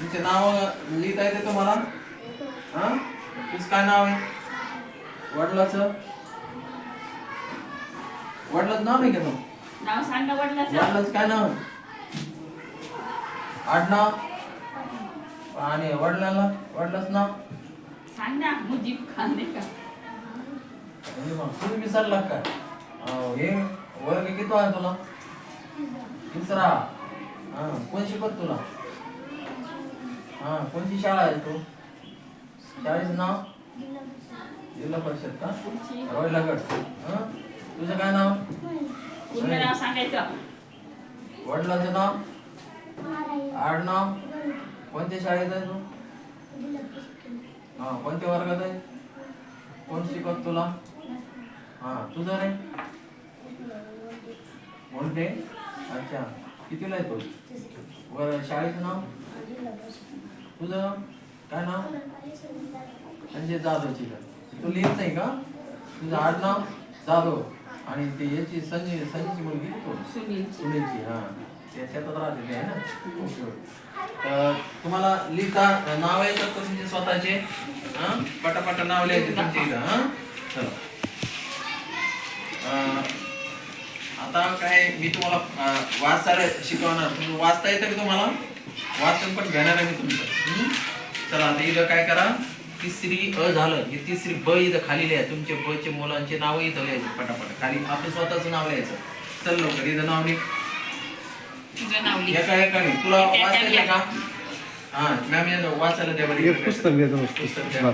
तुमचे नाव लिहिता येते तुम्हाला? हा? तुझं काय नाव आहे? वडिलाचं? वडिलाचं नाव नाही का तू? नाव सांगा वडिलाचं. वडिलाचं काय नाव? आहे? आडनाव? आणि वडिलांना वडिलाचं नाव? सांग ना मुजीब खान नाही का? म्हणजे मग तुम्ही विसरला काय अहो, हे वर्ग किती आहे तुला? तिसरा हा कोण शिकवत तुला? हा कोणती शाळा आहे तू? शाळेचं नाव? जिल्हा परिषद का? तुमची रोयलागड हा? तुझं काय नाव? पूर्ण नाव सांगायचं. वडिलांचं नाव? आडनाव कोणत्या शाळेत आहे तू? हा कोणत्या वर्गात आहे? कोण शिकवत तुला? हा तुझं रे? मोठे अच्छा. कितीला आहे तू? वर शाळेचं नाव? तुझं काय नाव? संजय जाधवची का? तू लिहित नाही का? तुझं आडनाव जाधव. आणि ते याची संजय संजयची मुलगी तू. सुनील सुनीलची हा. त्या शेतात राहते ते आहे ना? ओके तर तुम्हाला लिहिता नाव आहे तर तुमचे स्वतःचे? हा? पटापट नाव लिहायचे तुमचे इथं हा? चला. आता काय मी तुम्हाला वाचायला शिकवणार. वाचता येतं का तुम्हाला? वाचन पण घेणार आहे मी तुमचं? चला आता इथं काय करा? तिसरी अ झालं. हे तिसरी ब इथं खाली लिहा तुमचे ब चे मुलांचे नाव इथं लिहायचे पटापट. खाली आपलं स्वतःचं नाव लिहायचं. चल लवकर इथं नाव लिह. एका. तुला वाचता येतं का? हा मॅम वाचायला द्या बरं. पुस्तक पुस्तक. द्या.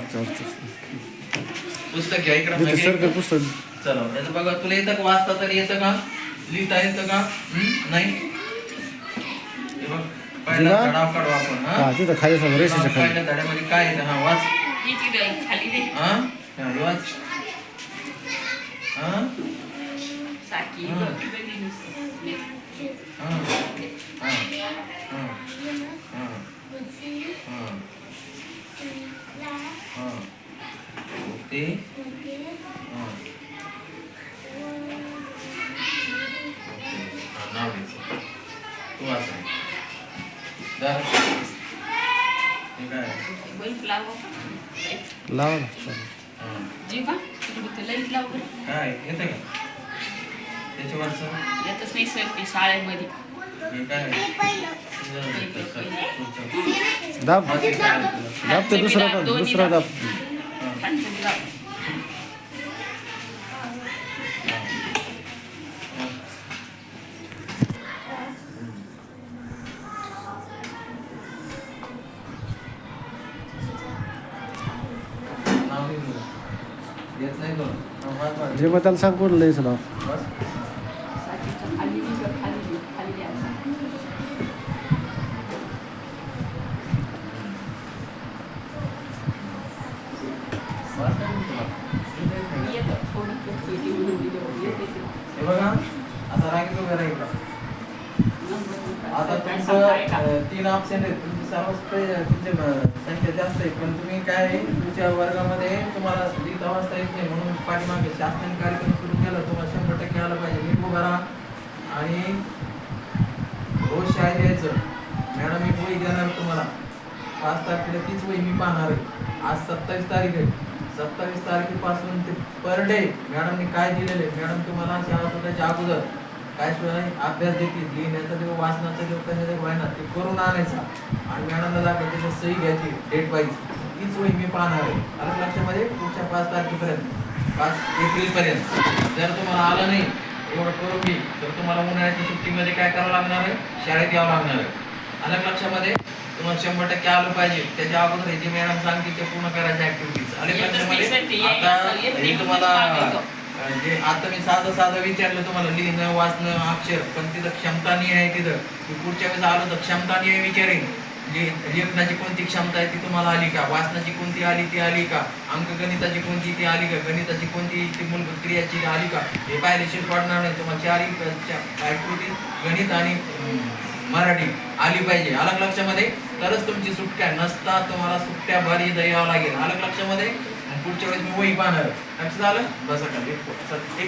घ्या. इकडे देतो मागे. सर पुस्तक. चला याचं बघा तुला येतं का? वाचता तरी येतं का? लिहिता येतं का? नाही? पहिला जिना? धडा काढू आपण हा? हा तिथं खाली समोर रेषेच्या खाली. पहिल्या धड्यामध्ये काय येतं हा वाच. ही खाली हा हा, हे वाच. हा? साकी हा. तिथं लिह नुसतं. हा. हा. हा. हा. हा. हा. ते हा. ओके. हा नाव घ्यायचं तू वाच. लाव. ना जीवा. लाइट लाव. काय? येतं का? त्याच्यावरचं? येतच नाही सर शाळेमध्ये. हे काय? दाब हे? दाब. ते दुसरा दाब दुसरा दाब. येतं. येतं. येतं. येतं. येतं. हे बघा आता तुमचं तीन ऑप्शन आहेत तुमचे सर्वच संख्या जास्त आहे पण तुम्ही काय तुमच्या वर्गामध्ये तुम्हाला लिहिता वाचता येत नाही म्हणून पाठीमागे शासनाने कार्यक्रम सुरू केला तुम्हाला शंभर टक्के आला पाहिजे. नीट उभा राहा आणि हो रोज शाळेत यायचं. मॅडम मी वही देणार तुम्हाला. पाच तारखेला तीच वही मी पाहणार आहे. आज सत्तावीस तारीख आहे. सत्तावीस तारखेपासून ते पर डे मॅडमने काय दिलेले मॅडम तुम्हाला शाळा सुटायच्या अगोदर काय शिवाय अभ्यास देतील लिहिण्याचा किंवा वाचनाचा किंवा कशाचा व्हायना ते करून आणायचा. आणि मॅडमला दाखवायची त्याची सही घ्यायची डेट वाईज तीच वही मी पाहणार आहे. अलग लक्षामध्ये पुढच्या पाच तारखेपर्यंत. पाच एप्रिलपर्यंत. जर तुम्हाला आलं नाही एवढं करून घे तर तुम्हाला उन्हाळ्याच्या सुट्टीमध्ये काय करावं लागणार आहे? शाळेत यावं लागणार आहे. अलग लक्षामध्ये तुम्हाला शंभर टक्के आलं पाहिजे. त्याच्या अगोदर हे जे मॅडम सांगतील ते पूर्ण करायचे ऍक्टिव्हिटीज अलग नाही लक्षामध्ये. आता हे तुम्हाला जे आता मी साधं साधं विचारलं तुम्हाला लिहिणं वाचणं अक्षर पण तिथं क्षमता नाही आहे तिथं. मी पुढच्या वेळेस आलो तर क्षमता नाही आहे विचारेन. लि- लेखनाची कोणती क्षमता आहे ती तुम्हाला आली का? वाचनाची कोणती आली ती आली का? अंकगणिताची कोणती ती आली का? गणिताची कोणती ती मूलभूत क्रियाची आली का? हे पाहिल्याशिवाय पडणार नाही. तुम्हाला चारही ऍक्टिव्हिटी गणित आणि मराठी आली पाहिजे. अलग लक्षामध्ये तरच तुमची सुट्ट्या नसता तुम्हाला सुट्ट्या भरी द्यावं लागेल. अलग लक्षामध्ये पुढच्या वेळेस मी वही पाहणार. लक्षात झालं बसा खाली. एक